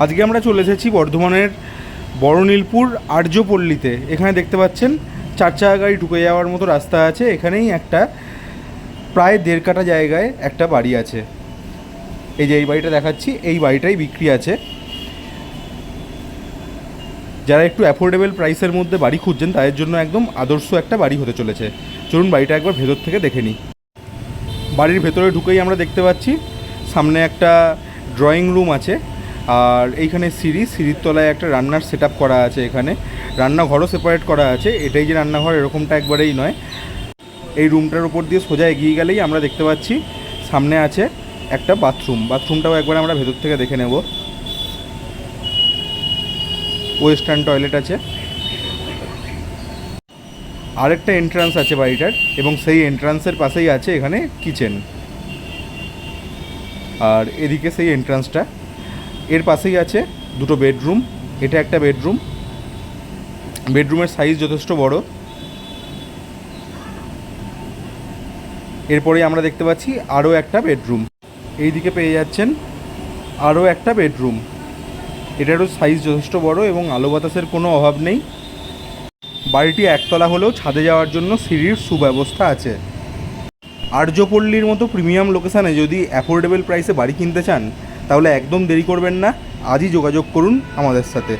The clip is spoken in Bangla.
আজকে আমরা চলে এসেছি বর্ধমানের বড়নীলপুর আর্যপল্লীতে। এখানে দেখতে পাচ্ছেন, চার চাকা গাড়ি ঢুকে যাওয়ার মতো রাস্তা আছে। এখানেই একটা প্রায় দেড় কাটা জায়গায় একটা বাড়ি আছে। এই যে এই বাড়িটা দেখাচ্ছি, এই বাড়িটাই বিক্রি আছে। যারা একটু অ্যাফোর্ডেবল প্রাইসের মধ্যে বাড়ি খুঁজছেন, তাদের জন্য একদম আদর্শ একটা বাড়ি হতে চলেছে। চলুন বাড়িটা একবার ভেতর থেকে দেখে নিই। বাড়ির ভেতরে ঢুকেই আমরা দেখতে পাচ্ছি, সামনে একটা ড্রয়িং রুম আছে। আর এইখানে সিঁড়ি, সিঁড়ির তলায় একটা রান্নার সেট করা আছে এখানে। রান্নাঘরও সেপারেট করা আছে। এটাই যে রান্নাঘর, এরকমটা একবারেই নয়। এই রুমটার উপর দিয়ে সোজা এগিয়ে গেলেই আমরা দেখতে পাচ্ছি, সামনে আছে একটা বাথরুম বাথরুমটাও একবার আমরা ভেতর থেকে দেখে নেব। ওয়েস্টার্ন টয়লেট আছে। আরেকটা এন্ট্রান্স আছে বাড়িটার এবং সেই এন্ট্রান্সের পাশেই আছে এখানে কিচেন আর এদিকে সেই এন্ট্রান্সটা এর পাশেই আছে দুটো বেডরুম, এটা একটা বেডরুম। বেডরুমের সাইজ যথেষ্ট বড়। এরপরেই আমরা দেখতে পাচ্ছি আরও একটা বেডরুম। এইদিকে পেয়ে যাচ্ছেন আরও একটা বেডরুম। এটারও সাইজ যথেষ্ট বড় এবং আলো বাতাসের কোনো অভাব নেই। বাড়িটি একতলা হলেও ছাদে যাওয়ার জন্য সিঁড়ির সুব্যবস্থা আছে। আর্যপল্লীর মতো প্রিমিয়াম লোকেশানে যদি অ্যাফোর্ডেবল প্রাইসে বাড়ি কিনতে চান তাহলে একদম দেরি করবেন না। আজই যোগাযোগ করুন আমাদের সাথে।